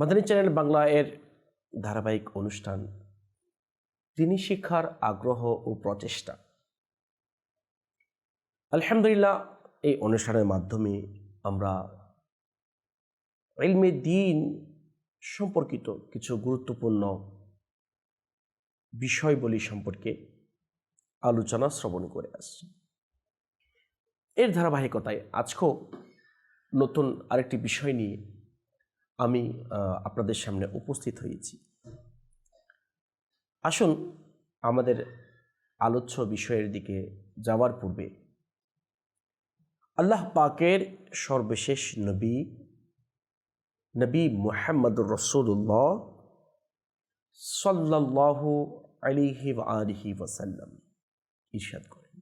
Madani channel Bangla এর ধারাবাহিক অনুষ্ঠান, তিনি শিক্ষার আগ্রহ ও প্রচেষ্টা। আলহামদুলিল্লাহ, এই অনুষ্ঠানের মাধ্যমে আমরা ইলমে দিন সম্পর্কিত কিছু গুরুত্বপূর্ণ বিষয়বলী সম্পর্কে আলোচনা, শ্রবণ করে আসছি। এর ধারাবাহিকতায় আজকেও নতুন আরেকটি বিষয় নিয়ে আমি আপনাদের সামনে উপস্থিত হয়েছি। আসুন, আমাদের আলোচ্য বিষয়ের দিকে যাওয়ার পূর্বে আল্লাহ পাকের সর্বশেষ নবী নবী মুহাম্মদুর রসুল্লাহ সাল্লাল্লাহু আলিহি আলিহি ওয়াসাল্লাম ইরশাদ করেন।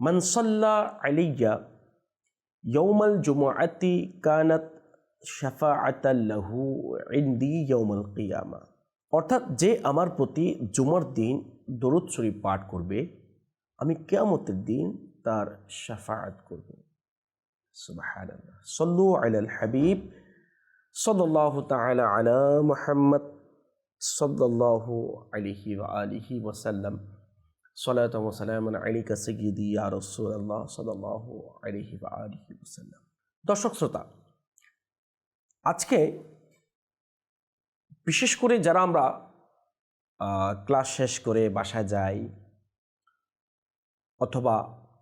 মান সাল্লা আলিয়া ইয়ৌমাল জুমআতি কানাত শাফাআতাল্লাহু ইনদি ইয়াউমাল কিয়ামা। অর্থাৎ যে আমার প্রতি জুমার দিন দরুদ শরীফ পাঠ করবে, আমি কিয়ামতের দিন তার শাফাআত করব। সুবহানাল্লাহ। সাল্লু আলাল হাবিব, সাল্লাল্লাহু তাআলা আলা মুহাম্মদ, সাল্লাল্লাহু আলাইহি ওয়া আলিহি ওয়া সাল্লাম সালাত ওয়া সালামান আলাইকা সাইয়্যিদি ইয়া রাসূলুল্লাহ, সাল্লাল্লাহু আলাইহি ওয়া আলিহি ওয়া দর্শক শ্রোতা আজকে বিশেষ করে যারা আমরা ক্লাস শেষ করে বাসায় যাই অথবা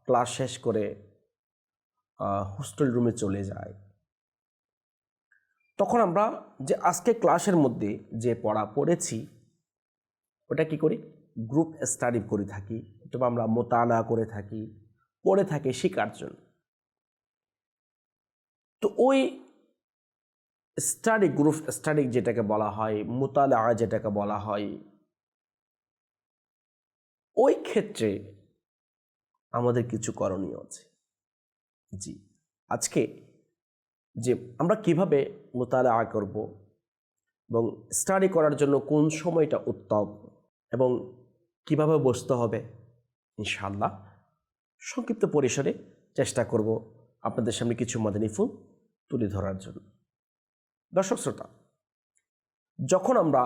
ক্লাস শেষ করে হোস্টেল রুমে চলে যাই, তখন আমরা যে আজকে ক্লাসের মধ্যে যে পড়া পড়েছি, ওটা কি করি? গ্রুপ স্টাডি করে থাকি, অথবা আমরা মোতালা করে থাকি, পড়ে থাকি শেখার জন্য। তো ওই স্টাডি গ্রুপ স্টাডি যেটাকে বলা হয় মোতালা যেটাকে বলা হয়, ওই ক্ষেত্রে আমাদের কিছু করণীয় আছে। জি, আজকে যে আমরা কীভাবে মোতালা করব এবং স্টাডি করার জন্য কোন সময়টা উত্তম এবং কীভাবে বসতে হবে ইনশাল্লাহ সংক্ষিপ্ত পরিসরে চেষ্টা করব আপনাদের সামনে কিছু মাদানী ফুল তুলে ধরার জন্য। দর্শক শ্রোতা, যখন আমরা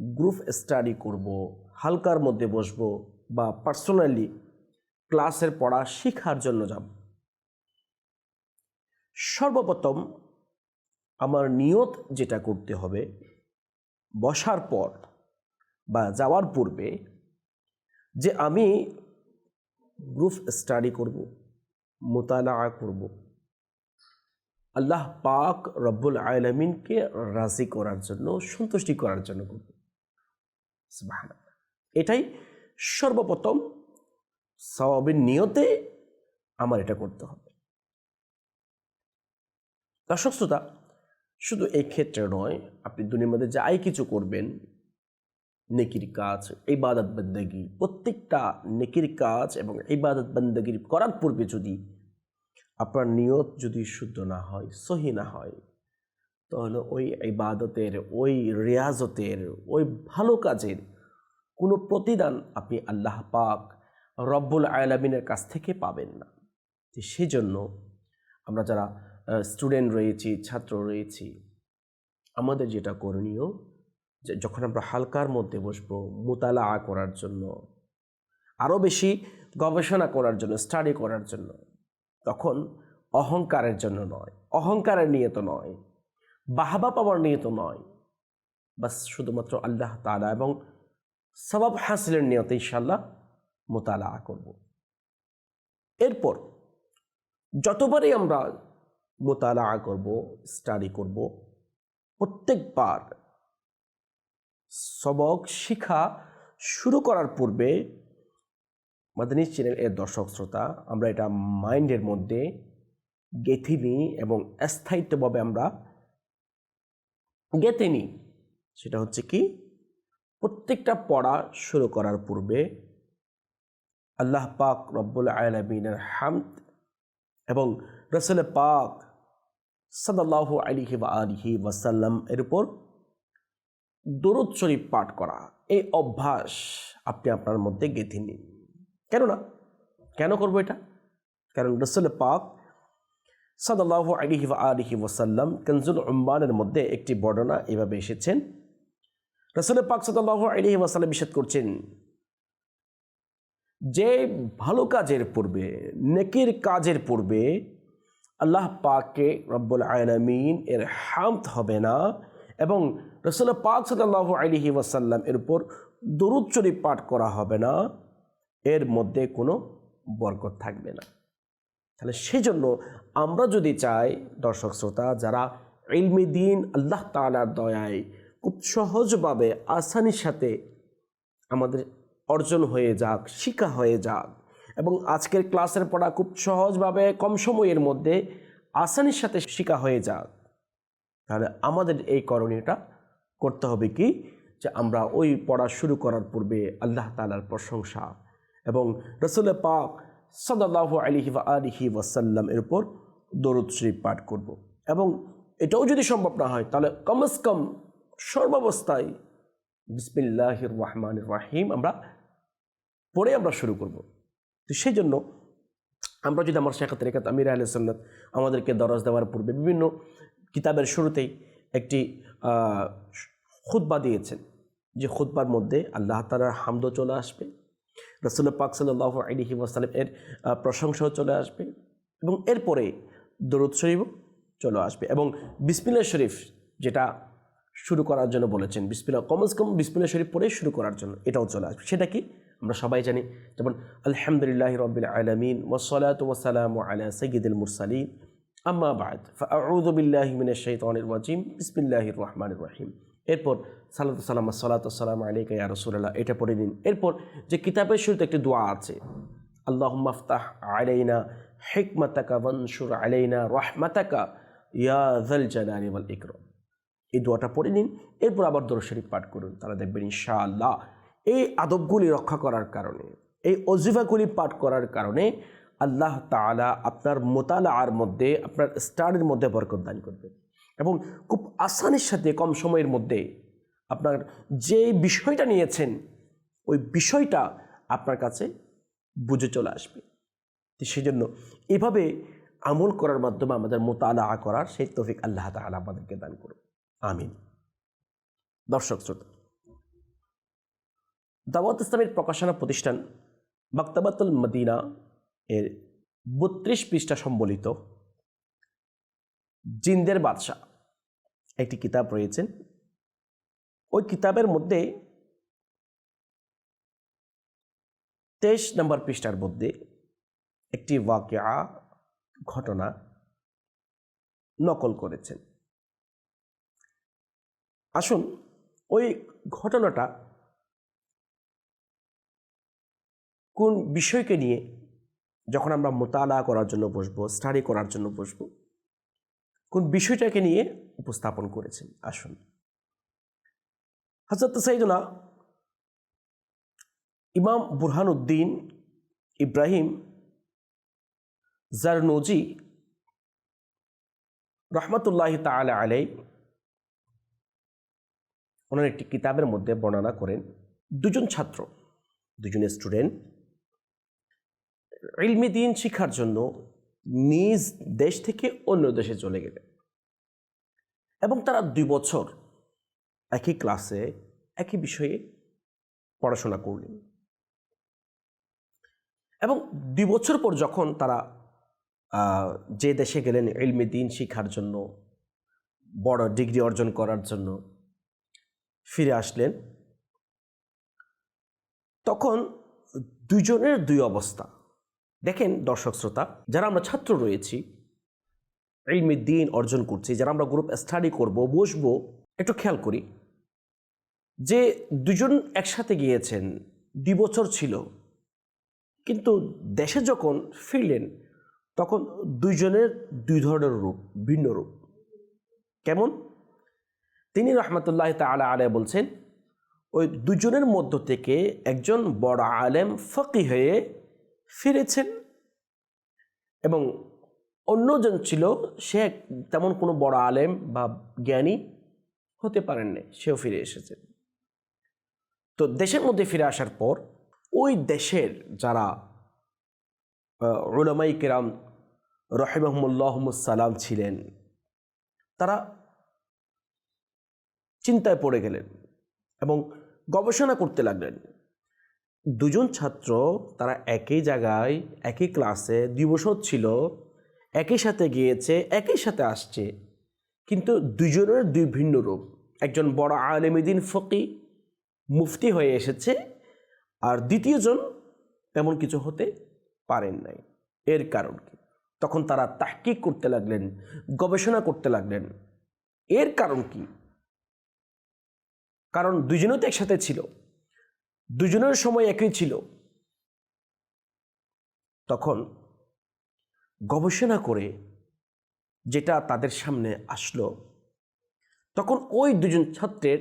গ্রুপ স্টাডি করব, হালকার মধ্যে বসব বা পার্সোনালি ক্লাসের পড়া শেখার জন্য যাব, সর্বপ্রথম আমার নিয়ত যেটা করতে হবে, বসার পর বা যাওয়ার পূর্বে যে আমি গ্রুপ স্টাডি করব মোতালা করব। আল্লাহ পাক রব্বুল আলমিনকে রাজি করার জন্য, সন্তুষ্টি করার জন্য করব। এটাই সর্বপ্রথম সওয়াবের নিয়তে আমার এটা করতে হবে। দর্শক শ্রোতা, শুধু এই ক্ষেত্রে নয়, আপনি দুনিয়ার মধ্যে যাই কিছু করবেন, নেকির কাজ এই ইবাদত বন্দগি, প্রত্যেকটা নেকির কাজ এবং এই ইবাদত বন্দগির করার পূর্বে যদি আপনার নিয়ত যদি শুদ্ধ না হয়, সহি না হয়, তাহলে ওই ইবাদতের, ওই রিয়াজতের, ওই ভালো কাজের কোনো প্রতিদান আপনি আল্লাহ পাক রব্বুল আয়ালামিনের কাছ থেকে পাবেন না। তো সেজন্য আমরা যারা স্টুডেন্ট রয়েছি, ছাত্র রয়েছি, আমাদের যেটা করণীয় যে যখন আমরা হালকার মধ্যে বসবো মোতালা করার জন্য আরও বেশি গবেষণা করার জন্য স্টাডি করার জন্য তখন অহংকারের জন্য নয়। অহংকারের নিয়ত নয়। বাহাবা পাওয়ার নিয়ত নয়। বাস শুধুমাত্র আল্লাহ তালা এবং সবাব হাসিলের নিয়তে ইনশাল্লাহ মোতালা করব। এরপর যতবারই আমরা মোতালা করব স্টাডি করব, প্রত্যেকবার সবক শিখা শুরু করার পূর্বে মাদানী চ্যানেল এর দর্শক শ্রোতা, আমরা এটা মাইন্ডের মধ্যে গেঁথে নিই এবং স্থায়িত্বভাবে আমরা গেতে নিই। সেটা হচ্ছে কি? প্রত্যেকটা পড়া শুরু করার পূর্বে আল্লাহ পাক রব্বুল আলমিনের হামদ এবং রসুল পাক সাদাল্লাহ আলিহি বা আলিহি ওয়াসাল্লাম এর উপর দরুদ শরীফ পাঠ করা। এই অভ্যাস আপনি আপনার মধ্যে গেঁথে নিন। কেননা, কেন করব এটা? কারণ রসুল পাক সাদাল্লাহ আলিহি আলিহি ওয়াসাল্লাম কনজুল উম্মানের মধ্যে একটি বর্ণনা এভাবে এসেছেন। রসুল পাক সাদাল্লাহ আলিহি ওয়াসাল্লাম নিষেধ করছেন, যে ভালো কাজের পূর্বে, নেকির কাজের পূর্বে আল্লাহ পাককে রব্বুল আয়নামিন এর হামত হবে না এবং রসুল পাক সাল্লাহ আলিহি ওয়াসাল্লাম এর উপর দরুদ শরীফ পাঠ করা হবে না। এর মধ্যে কোনো বরকত থাকবে না। তাহলে সেই জন্য আমরা যদি চাই, দর্শক শ্রোতা, যারা ইলমি দিন, আল্লাহ তালার দয়ায় খুব সহজভাবে আসানির সাথে আমাদের অর্জন হয়ে যাক শিক্ষা হয়ে যাক এবং আজকের ক্লাসের পড়া খুব সহজভাবে কম সময়ের মধ্যে আসানির সাথে শিক্ষা হয়ে যাক, তাহলে আমাদের এই করণীয়টা করতে হবে কি? যে আমরা ওই পড়া শুরু করার পূর্বে আল্লাহ তালার প্রশংসা এবং রসুল পাক সদাল্লাহ আলিহি বা আলিহি ওয়াসাল্লাম এর উপর দরুদ শরীফ পাঠ করব। এবং এটাও যদি সম্ভব না হয়, তাহলে কমস কম সর্বাবস্থায় বিসমিল্লাহ রহমান রাহিম আমরা পড়ে আমরা শুরু করব তো সেই জন্য আমরা যদি আমার শেখাত রেখাত আমির আলহ সাল্লাত আমাদেরকে দরজ দেওয়ার পূর্বে বিভিন্ন কিতাবের শুরুতেই একটি খুদ্া দিয়েছেন যে খুদ্বার মধ্যে আল্লাহ তালার হামদও চলে আসবে রসুল পাক সাল্লাহ আলিহি ওয়াসালাম এর প্রশংসাও চলে আসবে এবং এরপরে দরুদ শরীফও চলে আসবে এবং বিসমিল্লা শরীফ যেটা শুরু করার জন্য বলেছেন বিসমিল্লা কমস কম বিসমিল্লা শরীফ পরে শুরু করার জন্য এটাও চলে আসবে। সেটা কি? আমরা সবাই জানি যেমন, আলহামদুলিল্লাহ রবিল আলমিন ওসলাত ওসালাম আলা সঈদুল মুরসালিন, আম্মা বাদ ফাউদ বিল্লাহ মিনের শৈতানির ওয়াজিম বিসমিল্লাহির রহমানির রহিম। এরপর, সালাত সালাম সালাত সালাম আলিকা ইয়া রসুল্লাহ এটা পড়ে নিন। এরপর, যে কিতাবের শুরুতে একটি দোয়া আছে আল্লাহ মাফতাহ আলাইনা হেকমাতাকা বনসুর আলাইনা রহমাতাকা ইয়া জল ওয়াল ইকরম। এই দোয়াটা পড়ে নিন, এরপর আবার দরুদ শরীফ পাঠ করুন তারা দেখবেন ইনশাআল্লাহ এই আদবগুলি রক্ষা করার কারণে, এই অজিফাগুলি পাঠ করার কারণে আল্লাহ তালা আপনার মোতালার মধ্যে, আপনার স্টারের মধ্যে বরকত দান করবে এবং খুব আসানির সাথে কম সময়ের মধ্যে আপনার যে বিষয়টা নিয়েছেন, ওই বিষয়টা আপনার কাছে বুঝে চলে আসবে। তো সেই জন্য এভাবে আমল করার মাধ্যমে আমাদের মোতালা করার সেই তফিক আল্লাহ তালা আমাদেরকে দান করুন আমিন। দর্শক শ্রোতা, দাওয়াত ইসলামের প্রকাশনা প্রতিষ্ঠান বাক্তাবাতুল মদিনা এর বত্রিশ পৃষ্ঠা সম্বলিত জিন্দের বাদশাহ। একটি কিতাব রয়েছেন ওই কিতাবের মধ্যে তেইশ নম্বর পৃষ্ঠার মধ্যে একটি ওয়াকিয়া ঘটনা নকল করেছেন। আসুন ওই ঘটনাটা কোন বিষয়কে নিয়ে যখন আমরা মোতালা করার জন্য বসবো স্টাডি করার জন্য বসবো বিষয়টাকে নিয়ে উপস্থাপন করেছেন? আসুন। হজরত সাইদুনা ইমাম বুরহানুদ্দিন ইব্রাহিম জারনজি রহমতুল্লাহ তালা আলাই ওনার একটি কিতাবের মধ্যে বর্ণনা করেন, দুজন ছাত্র, দুজন স্টুডেন্ট, ইলমি দিন শিক্ষার জন্য নিজ দেশ থেকে অন্য দেশে চলে গেলেন। এবং তারা দুই বছর একই ক্লাসে একই বিষয়ে পড়াশোনা করলেন। এবং দুই বছর পর যখন তারা যে দেশে গেলেন ইলমি দিন শিক্ষার জন্য, বড় ডিগ্রি অর্জন করার জন্য ফিরে আসলেন, তখন দুজনের দুই অবস্থা। দেখেন দর্শক শ্রোতা, যারা আমরা ছাত্র রয়েছি, ইলমি দিন অর্জন করছি, যারা আমরা গ্রুপ স্টাডি করব, বসবো, একটু খেয়াল করি যে দুজন একসাথে গিয়েছেন, দুই বছর ছিল। কিন্তু দেশে যখন ফিরলেন, তখন দুইজনের দুই ধরনের রূপ, ভিন্ন রূপ। কেমন? তিনি রহমতুল্লাহ তালা আলে বলছেন, ওই দুজনের মধ্য থেকে একজন বড় আলেম ফকি হয়ে ফিরেছেন। এবং অন্যজন ছিল, সে তেমন কোনো বড় আলেম বা জ্ঞানী হতে পারেননি, সেও ফিরে এসেছেন তো দেশের মধ্যে ফিরে আসার পর, ওই দেশের যারা ওলামাই কেরাম রহিমহমুল্লাহমুসালাম ছিলেন, তারা চিন্তায় পড়ে গেলেন এবং গবেষণা করতে লাগলেন। দুজন ছাত্র তারা একই জায়গায়, একই ক্লাসে দুই বছর ছিল, একই সাথে গিয়েছে, একই সাথে আসছে। কিন্তু দুজনের দুই ভিন্ন রূপ। একজন বড় আলেমিদিন ফকি, মুফতি হয়ে এসেছে আর দ্বিতীয়জন তেমন কিছু হতে পারেন নাই। এর কারণ কি? তখন তারা তাহকিক করতে লাগলেন, গবেষণা করতে লাগলেন। এর কারণ কি? কারণ দুজনেও তো একসাথে ছিল। দুজনের সময় একই ছিল। তখন গবেষণা করে যেটা তাদের সামনে আসলো, তখন ওই দুজন ছাত্রের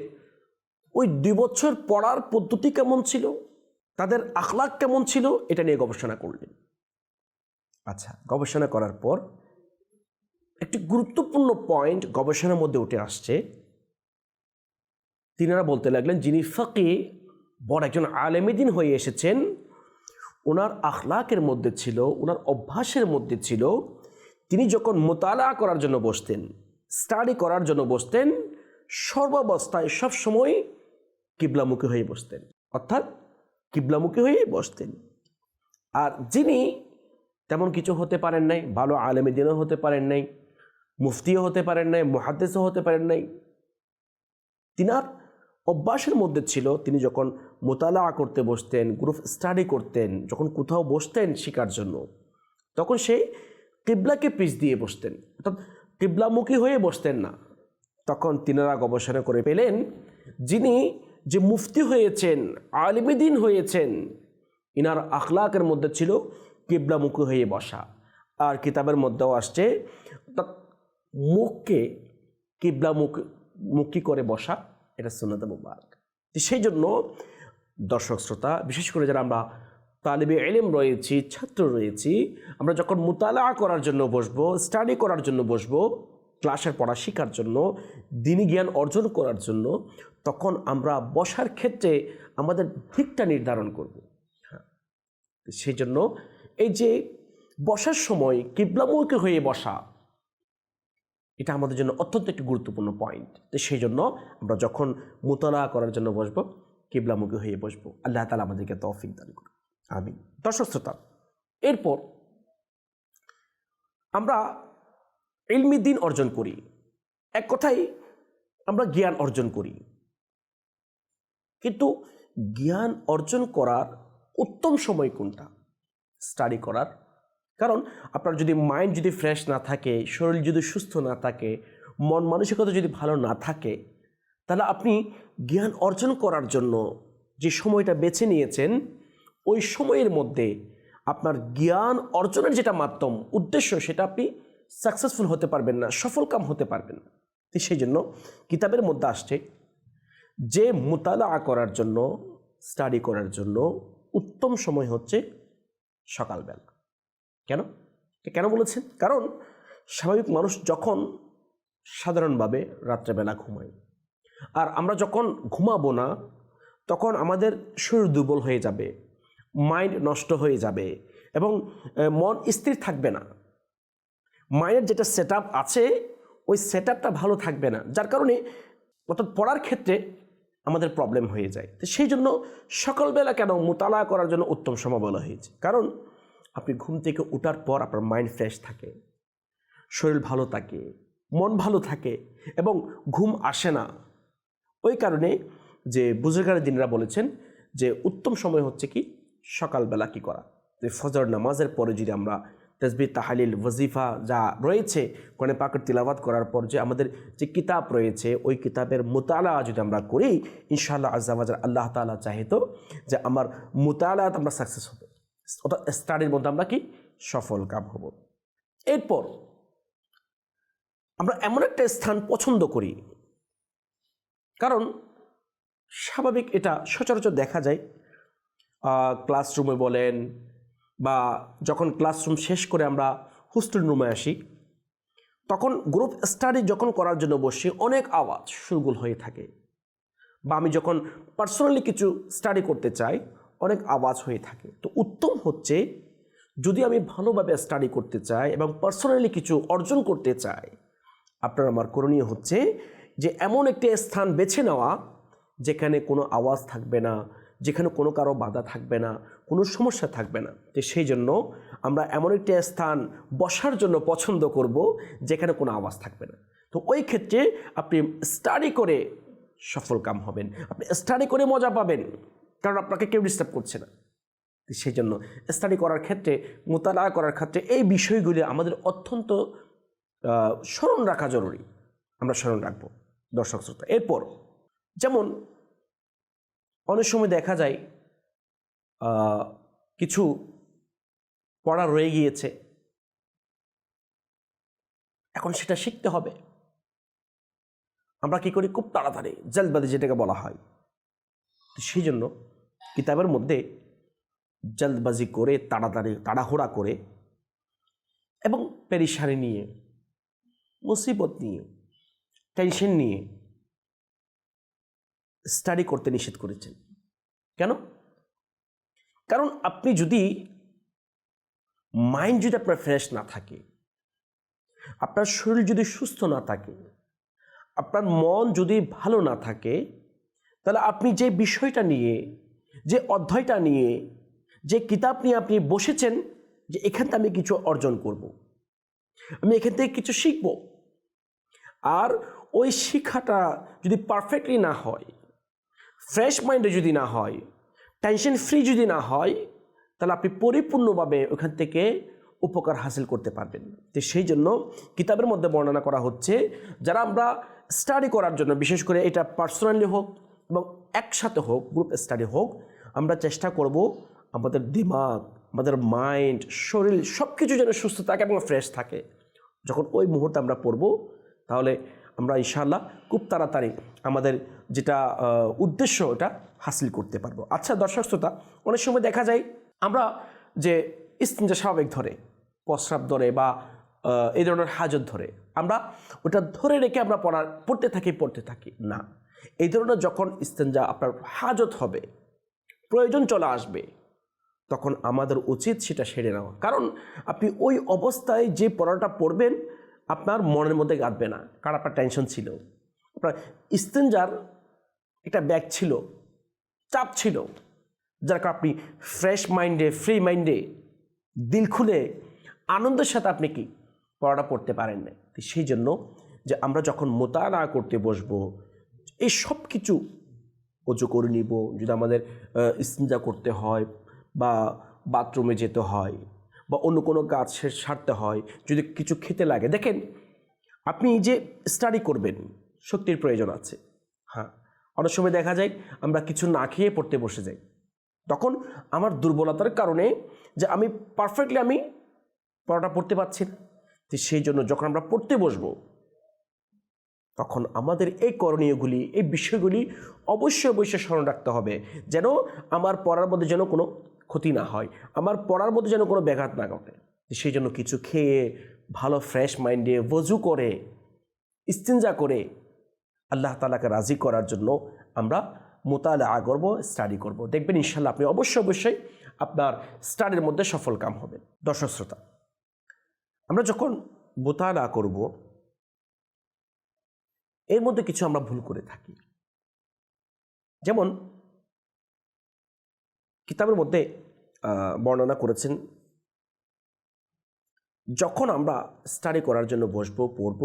ওই দুই বছর পড়ার পদ্ধতি কেমন ছিল, তাদের আখলাক কেমন ছিল, এটা নিয়ে গবেষণা করলেন। আচ্ছা গবেষণা করার পর একটি গুরুত্বপূর্ণ পয়েন্ট গবেষণার মধ্যে উঠে আসছে। তিনারা বলতে লাগলেন, যিনি ফকি বড় একজন আলেমেদিন হয়ে এসেছেন। ওনার আখলাকের মধ্যে ছিল ওনার অভ্যাসের মধ্যে ছিল, তিনি যখন মোতালা করার জন্য বসতেন স্টাডি করার জন্য বসতেন, সর্বাবস্থায় সবসময় কিবলামুখী হয়ে বসতেন, অর্থাৎ কিবলামুখী হয়ে বসতেন। আর যিনি তেমন কিছু হতে পারেন নাই, ভালো আলেমেদিনও হতে পারেন নাই, মুফতিও হতে পারেন নাই মহাদ্দেশও হতে পারেন নাই, তিনার অভ্যাসের মধ্যে ছিল, তিনি যখন মোতালা করতে বসতেন গ্রুপ স্টাডি করতেন, যখন কোথাও বসতেন শেখার জন্য, তখন সে কিবলাকে পিছ দিয়ে বসতেন। অর্থাৎ কিবলামুখী হয়ে বসতেন না। তখন তিনারা গবেষণা করে পেলেন, যিনি যে মুফতি হয়েছেন আলিমিদিন হয়েছেন, ইনার আখলাকের মধ্যে ছিল কিবলামুখী হয়ে বসা। আর কিতাবের মধ্যেও আসছে মুখকে কিবলামুখ, মুখী করে বসা, এটা সুন্নত মুবারক। সেই জন্য দর্শক শ্রোতা, বিশেষ করে যারা আমরা তালিবে এলেম রয়েছি, ছাত্র রয়েছি, আমরা যখন মোতালা করার জন্য বসবো স্টাডি করার জন্য বসবো ক্লাসের পড়া শেখার জন্য, দিনী জ্ঞান অর্জন করার জন্য, তখন আমরা বসার ক্ষেত্রে আমাদের দিকটা নির্ধারণ করব। হ্যাঁ সেই জন্য এই যে বসার সময় কিবলামুখী হয়ে বসা, এটা আমাদের জন্য অত্যন্ত একটি গুরুত্বপূর্ণ পয়েন্ট তো সেই জন্য আমরা যখন মোতলা করার জন্য বসবো কিবলামুখী হয়ে বসবো। আল্লাহ তালা আমাদেরকে তৌফিক দান করুন আমি দর্শক শ্রোতা, এরপর আমরা ইলমি দিন অর্জন করি। এক কথাই আমরা জ্ঞান অর্জন করি। কিন্তু জ্ঞান অর্জন করার উত্তম সময় কোনটা? স্টাডি করার। কারণ আপনার যদি মাইন্ড যদি ফ্রেশ না থাকে, শরীর যদি সুস্থ না থাকে, মন মানসিকতা যদি ভালো না থাকে তাহলে আপনি জ্ঞান অর্জন করার জন্য যে সময়টা বেছে নিয়েছেন, ওই সময়ের মধ্যে আপনার জ্ঞান অর্জনের যেটা মাধ্যম, উদ্দেশ্য, সেটা আপনি সাকসেসফুল হতে পারবেন না সফল কাম হতে পারবেন না। সেই জন্য কিতাবের মধ্যে আসছে, যে মোতালা করার জন্য স্টাডি করার জন্য উত্তম সময় হচ্ছে সকালবেলা। কেন? কেন বলেছেন? কারণ স্বাভাবিক মানুষ যখন সাধারণভাবে রাত্রেবেলা ঘুমায় আর আমরা যখন ঘুমাবো না, তখন আমাদের শরীর দুর্বল হয়ে যাবে মাইন্ড নষ্ট হয়ে যাবে এবং মন স্থির থাকবে না। মাইন্ডের যেটা সেট আছে, ওই সেট ভালো থাকবে না। যার কারণে অর্থাৎ পড়ার ক্ষেত্রে আমাদের প্রবলেম হয়ে যায়। তো সেই জন্য সকালবেলা কেন মোতালা করার জন্য উত্তম সময় বলা হয়েছে? কারণ আপনি ঘুম থেকে ওঠার পর আপনার মাইন্ড ফ্রেশ থাকে, শরীর ভালো থাকে, মন ভালো থাকে এবং ঘুম আসে না। ওই কারণে যে বুজুর্গার দিনরা বলেছেন যে উত্তম সময় হচ্ছে কি সকালবেলা কি করা। যে ফজর নামাজের পরে যদি আমরা তসবি তাহালিল, ওয়াজিফা যা রয়েছে, কোরআনে পাকের তিলাবাত করার পর যে আমাদের যে কিতাব রয়েছে, ওই কিতাবের মোতালা যদি আমরা করি, ইনশাআল্লাহ আজাবাজার আল্লাহ তালা চাহিত যে আমার মোতালাত আমরা সাকসেস হব। অর্থাৎ স্টাডির মধ্যে আমরা কি সফল কাম হব। এরপর আমরা এমন একটা স্থান পছন্দ করি কারণ স্বাভাবিক এটা সচরাচর দেখা যায় ক্লাসরুমে বলেন বা যখন ক্লাসরুম শেষ করে আমরা হোস্টেল রুমে আসি, তখন গ্রুপ স্টাডি যখন করার জন্য বসি অনেক আওয়াজ সুরগুল হয়ে থাকে বা আমি যখন পার্সোনালি কিছু স্টাডি করতে চাই, অনেক আওয়াজ হয়ে থাকে। তো উত্তম হচ্ছে যদি আমি ভালোভাবে স্টাডি করতে চাই এবং পার্সোনালি কিছু অর্জন করতে চাই, আপনার আমার করণীয় হচ্ছে যে এমন একটি স্থান বেছে নেওয়া যেখানে কোনো আওয়াজ থাকবে না, যেখানে কোনো কারও বাধা থাকবে না, কোনো সমস্যা থাকবে না। তো সেই জন্য আমরা এমন একটি স্থান বসার জন্য পছন্দ করব যেখানে কোনো আওয়াজ থাকবে না। তো ওই ক্ষেত্রে আপনি স্টাডি করে সফল কাম হবেন। আপনি স্টাডি করে মজা পাবেন, কারণ আপনাকে কেউ ডিস্টার্ব করছে না। সেই জন্য স্টাডি করার ক্ষেত্রে মোতালা করার ক্ষেত্রে এই বিষয়গুলি আমাদের অত্যন্ত স্মরণ রাখা জরুরি। আমরা স্মরণ রাখব। দর্শক শ্রোতা। এরপর, যেমন অনেক সময় দেখা যায় কিছু পড়া রয়ে গিয়েছে। এখন সেটা শিখতে হবে। আমরা কি করি? খুব তাড়াতাড়ি, জলবাদি যেটাকে বলা হয়। সেই জন্য কিতাবের মধ্যে জলদবাজি করে, তাড়াতাড়ি, তাড়াহুড়া করে এবং পেরিসারি নিয়ে, মুসিবত নিয়ে টেনশন নিয়ে স্টাডি করতে নিষেধ করেছেন। কেন? কারণ আপনি যদি মাইন্ড যদি আপনার ফ্রেশ না থাকে, আপনার শরীর যদি সুস্থ না থাকে, আপনার মন যদি ভালো না থাকে, তাহলে আপনি যে বিষয়টা নিয়ে, যে অধ্যায়টা নিয়ে, যে কিতাব নিয়ে আপনি বসেছেন, যে এখান থেকে আমি কিছু অর্জন করব। আমি এখান থেকে কিছু শিখব। আর ওই শিক্ষাটা যদি পারফেক্টলি না হয় ফ্রেশ মাইন্ডে যদি না হয় টেনশন ফ্রি যদি না হয়, তাহলে আপনি পরিপূর্ণভাবে ওখান থেকে উপকার হাসিল করতে পারবেন। তো সেই জন্য কিতাবের মধ্যে বর্ণনা করা হচ্ছে, যারা আমরা স্টাডি করার জন্য, বিশেষ করে এটা পার্সোনালি হোক এবং একসাথে হোক গ্রুপ স্টাডি হোক, আমরা চেষ্টা করব আমাদের দিমাগ, আমাদের মাইন্ড শরীর সব কিছু যেন সুস্থ থাকে এবং ফ্রেশ থাকে। যখন ওই মুহূর্তে আমরা পড়ব, তাহলে আমরা ইনশাআল্লাহ খুব তাড়াতাড়ি আমাদের যেটা উদ্দেশ্য ওটা হাসিল করতে পারব। আচ্ছা দর্শক শ্রোতা, অনেক সময় দেখা যায় আমরা যে ইস্তিনজা স্বাভাবিক ধরে, প্রস্রাব ধরে বা এই ধরনের হাজত ধরে, আমরা ওটা ধরে রেখে আমরা পড়া, পড়তে থাকি পড়তে থাকি। না, এই ধরনের যখন ইস্তেঞ্জা আপনার হাজত হবে, প্রয়োজন চলে আসবে, তখন আমাদের উচিত সেটা সেরে নেওয়া। কারণ আপনি ওই অবস্থায় যে পড়াটা পড়বেন আপনার মনের মধ্যে গাঁথবে না, কারণ আপনার টেনশন ছিল। আপনার ইস্তেঞ্জার একটা ব্যাগ ছিল, চাপ ছিল, যার কারণে আপনি ফ্রেশ মাইন্ডে ফ্রি মাইন্ডে দিল খুলে আনন্দের সাথে আপনি কি পড়াটা পড়তে পারেন না সেই জন্য যে আমরা যখন মোতালা করতে বসবো, এই সব কিছু অজু করে নিব। যদি আমাদের ইস্তিঞ্জা করতে হয় বা বাথরুমে যেতে হয় বা অন্য কোনো সে- সারতে হয়, যদি কিছু খেতে লাগে। দেখেন, আপনি যে স্টাডি করবেন শক্তির প্রয়োজন আছে। হ্যাঁ অনেক সময় দেখা যায় আমরা কিছু না খেয়ে পড়তে বসে যাই। তখন আমার দুর্বলতার কারণে যে আমি পারফেক্টলি আমি পড়াটা পড়তে পারছি না। তো সেই জন্য যখন আমরা পড়তে বসবো, তখন আমাদের এই করণীয়গুলি, এই বিষয়গুলি অবশ্যই অবশ্যই স্মরণ রাখতে হবে। যেন আমার পড়ার মধ্যে যেন কোনো ক্ষতি না হয়, আমার পড়ার মধ্যে যেন কোনো ব্যাঘাত না ঘটে। সেই জন্য কিছু খেয়ে, ভালো ফ্রেশ মাইন্ডে ওযু করে ইস্তিনজা করে আল্লাহ তালাকে রাজি করার জন্য আমরা মোতালা করব স্টাডি করব। দেখবেন ইনশাল্লাহ আপনি অবশ্যই অবশ্যই আপনার স্টাডির মধ্যে সফল কাম হবে। দর্শক শ্রোতা, আমরা যখন মোতালা করব, এর মধ্যে কিছু আমরা ভুল করে থাকি। যেমন, কিতাবের মধ্যে বর্ণনা করেছেন। যখন আমরা স্টাডি করার জন্য বসবো, পড়ব,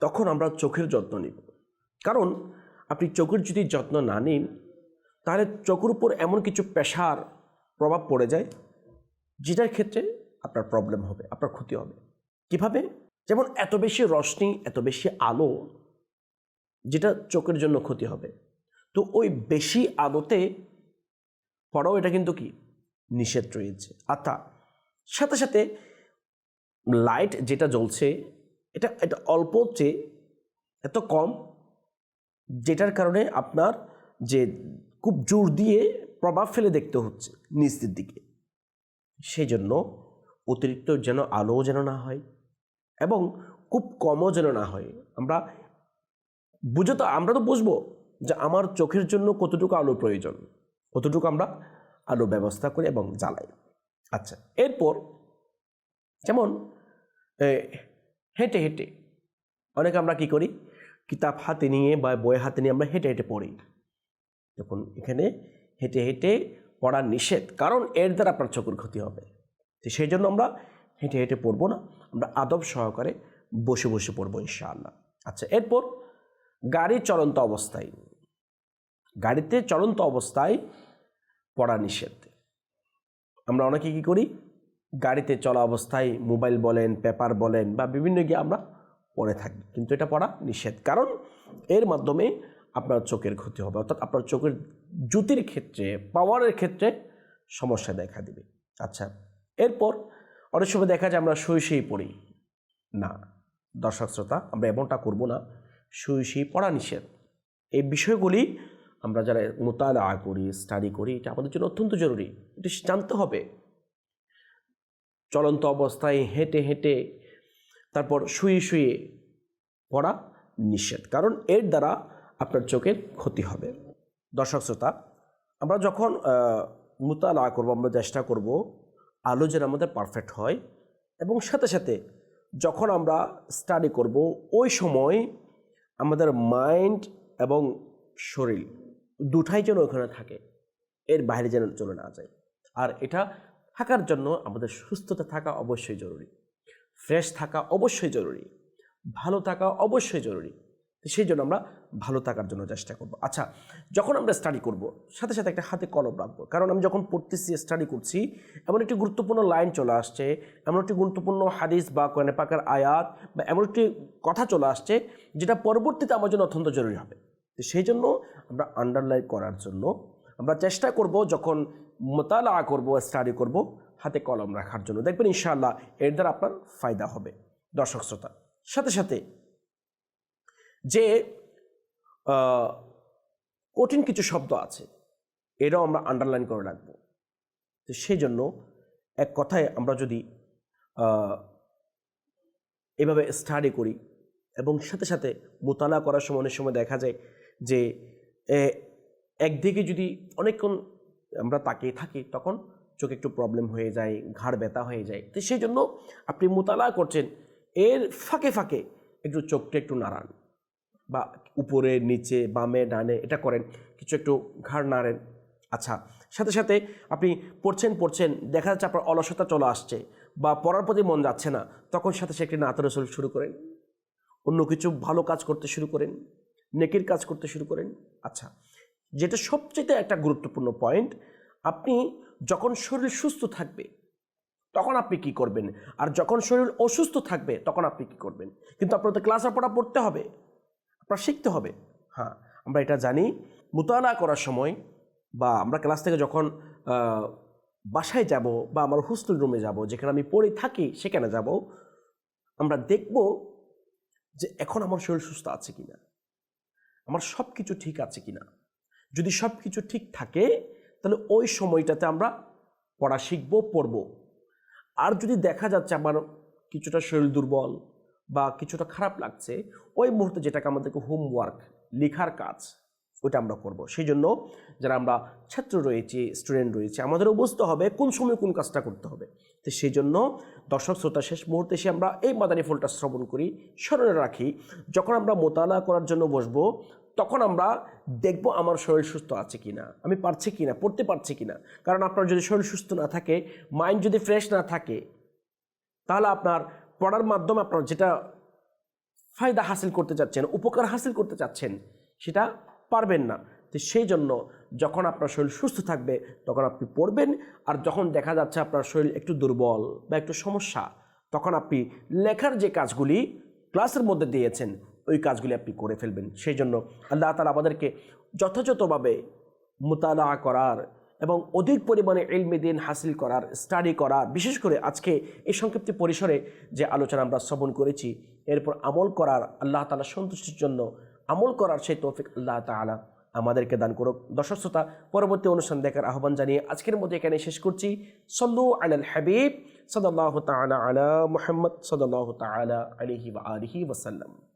তখন আমরা চোখের যত্ন নিব। কারণ আপনি চোখের যদি যত্ন না নিন, তাহলে চোখের উপর এমন কিছু পেশার প্রভাব পড়ে যায়, যেটার ক্ষেত্রে আপনার প্রবলেম হবে, আপনার ক্ষতি হবে। কীভাবে? যেমন এত বেশি রশ্মি, এত বেশি আলো, যেটা চোখের জন্য ক্ষতি হবে। তো ওই বেশি আলোতে পড়াও এটা কিন্তু কি? নিষেধ রয়েছে। অর্থাৎ সাথে সাথে লাইট যেটা জ্বলছে, এটা এটা অল্প চেয়ে এত কম, যেটার কারণে আপনার যে খুব জোর দিয়ে প্রভাব ফেলে দেখতে হচ্ছে নিচের দিকে। সেই জন্য অতিরিক্ত যেন আলো যেন না হয় এবং খুব কমও যেন না হয়। আমরা, বুঝে তো, আমরা তো বুঝব যে আমার চোখের জন্য কতটুকু আলো প্রয়োজন। কতটুকু আমরা আলো ব্যবস্থা করি এবং জ্বালাই। আচ্ছা এরপর যেমন হেঁটে হেঁটে। অনেকে আমরা কি করি? কিতাব হাতে নিয়ে বা বই হাতে নিয়ে আমরা হেঁটে হেঁটে পড়ি। দেখুন, এখানে হেঁটে হেঁটে পড়া নিষেধ, কারণ এর দ্বারা আপনার চোখের ক্ষতি হবে। তো সেই জন্য আমরা হেঁটে হেঁটে পড়ব না, আমরা আদব সহকারে বসে বসে পড়ব ইনশাআল্লাহ। আচ্ছা এরপর গাড়ি চলন্ত অবস্থায়। গাড়িতে চলন্ত অবস্থায় পড়া নিষেধ। আমরা অনেকে কী করি? গাড়িতে চলা অবস্থায় মোবাইল বলেন, পেপার বলেন বা বিভিন্ন গিয়ে আমরা পড়ে থাকি। কিন্তু এটা পড়া নিষেধ। কারণ এর মাধ্যমে আপনার চোখের ক্ষতি হবে। অর্থাৎ আপনার চোখের জ্যোতির ক্ষেত্রে, পাওয়ারের ক্ষেত্রে সমস্যা দেখা দিবে। আচ্ছা এরপর অনেক সময় দেখা যায় আমরা শুয়ে শুয়ে পড়ি। না, দর্শক শ্রোতা, আমরা এমনটা করব না। শুয়ে শুয়ে পড়া নিষেধ। এই বিষয়গুলি আমরা যারা মোতালা করি স্টাডি করি, এটা আমাদের জন্য অত্যন্ত জরুরি। এটা জানতে হবে। চলন্ত অবস্থায় হেঁটে হেঁটে তারপর শুয়ে শুয়ে পড়া নিষেধ, কারণ এর দ্বারা আপনার চোখের ক্ষতি হবে। দর্শক শ্রোতা, আমরা যখন মোতালা করব, আমরা চেষ্টা করব আলো যেন আমাদের পারফেক্ট হয় এবং সাথে সাথে যখন আমরা স্টাডি করব, ওই সময় আমাদের মাইন্ড এবং শরীর দুটাই যেন ওখানে থাকে। এর বাইরে যেন চলে না যায়। আর এটা থাকার জন্য আমাদের সুস্থতা থাকা অবশ্যই জরুরি। ফ্রেশ থাকা অবশ্যই জরুরি। ভালো থাকা অবশ্যই জরুরি। সেই জন্য আমরা ভালো থাকার জন্য চেষ্টা করব। আচ্ছা যখন আমরা স্টাডি করব, সাথে সাথে একটা হাতে কলম রাখব। কারণ আমি যখন পড়তেছি স্টাডি করছি, এমন একটি গুরুত্বপূর্ণ লাইন চলে আসছে, এমন একটি গুরুত্বপূর্ণ হাদিস বা কোরআনে পাকার আয়াত বা এমন একটি কথা চলে আসছে, যেটা পরবর্তীতে আমার জন্য অত্যন্ত জরুরি হবে। তো সেই জন্য আমরা আন্ডারলাইন করার জন্য আমরা চেষ্টা করব যখন মোতালা করব স্টাডি করব, হাতে কলম রাখার জন্য। দেখবেন ইনশাআল্লাহ এর দ্বারা আপনার ফায়দা হবে, দর্শক শ্রোতা। সাথে সাথে যে কঠিন কিছু শব্দ আছে এটাও আমরা আন্ডারলাইন করে রাখব। তো সেই জন্য এক কথায় আমরা যদি এভাবে স্টাডি করি এবং সাথে সাথে মোতালা করার সময় অনেক সময় দেখা যায় যে একদিকে যদি অনেকক্ষণ আমরা তাকিয়ে থাকি, তখন চোখে একটু প্রবলেম হয়ে যায়, ঘাড় ব্যথা হয়ে যায়। তো সেই জন্য আপনি মোতালা করছেন, এর ফাঁকে ফাঁকে একটু চোখটা একটু নাড়ান বা উপরে, নিচে, বামে, ডানে এটা করেন, কিছু একটু ঘাড় নাড়েন। আচ্ছা সাথে সাথে আপনি পড়ছেন পড়ছেন, দেখা যাচ্ছে আপনার অলসতা চলে আসছে বা পড়ার প্রতি মন যাচ্ছে না, তখন সাথে সাথে একটি নাতর শুরু করেন। অন্য কিছু ভালো কাজ করতে শুরু করেন। নেকির কাজ করতে শুরু করেন। আচ্ছা যেটা সবচেয়ে একটা গুরুত্বপূর্ণ পয়েন্ট আপনি যখন শরীর সুস্থ থাকবে, তখন আপনি কি করবেন? আর যখন শরীর অসুস্থ থাকবে, তখন আপনি কি করবেন? কিন্তু আপনার তো ক্লাস পড়া পড়তে হবে, আপনার শিখতে হবে। হ্যাঁ আমরা এটা জানি। মোতালা করার সময় বা আমরা ক্লাস থেকে যখন বাসায় যাব বা আমার হোস্টেল রুমে যাব, যেখানে আমি পড়ে থাকি, সেখানে যাব, আমরা দেখব যে এখন আমার শরীর সুস্থ আছে কিনা। আমার সব কিছু ঠিক আছে কিনা? যদি সব কিছু ঠিক থাকে, তাহলে ওই সময়টাতে আমরা পড়া শিখব, পড়ব। আর যদি দেখা যাচ্ছে আমার কিছুটা শরীর দুর্বল বা কিছুটা খারাপ লাগছে, ওই মুহূর্তে যেটাকে আমাদেরকে হোমওয়ার্ক লেখার কাজ, ওইটা আমরা করব। সেই জন্য যারা আমরা ছাত্র রয়েছি স্টুডেন্ট রয়েছে, আমাদেরও বুঝতে হবে কোন সময় কোন কাজটা করতে হবে। তো সেই জন্য দর্শক শ্রোতা, শেষ মুহূর্তে এসে আমরা এই মাদানী ফুলটা শ্রবণ করি, স্মরণে রাখি, যখন আমরা মোতালা করার জন্য বসবো, তখন আমরা দেখব আমার শরীর সুস্থ আছে কি না আমি পারছি কি না পড়তে পারছি কি না কারণ আপনার যদি শরীর সুস্থ না থাকে মাইন্ড যদি ফ্রেশ না থাকে, তাহলে আপনার পড়ার মাধ্যমে আপনার যেটা ফায়দা হাসিল করতে চাচ্ছেন, উপকার হাসিল করতে চাচ্ছেন, সেটা পারবেন না। তো সেই জন্য যখন আপনার শরীর সুস্থ থাকবে, তখন আপনি পড়বেন। আর যখন দেখা যাচ্ছে আপনার শরীর একটু দুর্বল বা একটু সমস্যা, তখন আপনি লেখার যে কাজগুলি ক্লাসের মধ্যে দিয়েছেন, ওই কাজগুলি আপনি করে ফেলবেন। সেই জন্য আল্লাহ তালা আমাদেরকে যথাযথভাবে মোতালা করার এবং অধিক পরিমাণে এলমে দিন হাসিল করার স্টাডি করার, বিশেষ করে আজকে এই সংক্ষিপ্ত পরিসরে যে আলোচনা আমরা শ্রবণ করেছি, এরপর আমল করার আল্লাহ তালা সন্তুষ্টির জন্য আমল করার সেই তৌফিক আল্লাহ তাআলা আমাদেরকে দান করুক। দর্শক শ্রোতা, পরবর্তী অনুষ্ঠান দেখার আহ্বান জানিয়ে আজকের মধ্যে এখানে শেষ করছি। সল্লু আলাল হাবিব সদাল্লাহ তালা আলা মোহাম্মদ সদাল্লাহ তালা আলিহি আলহি ওয়াসাল্লাম।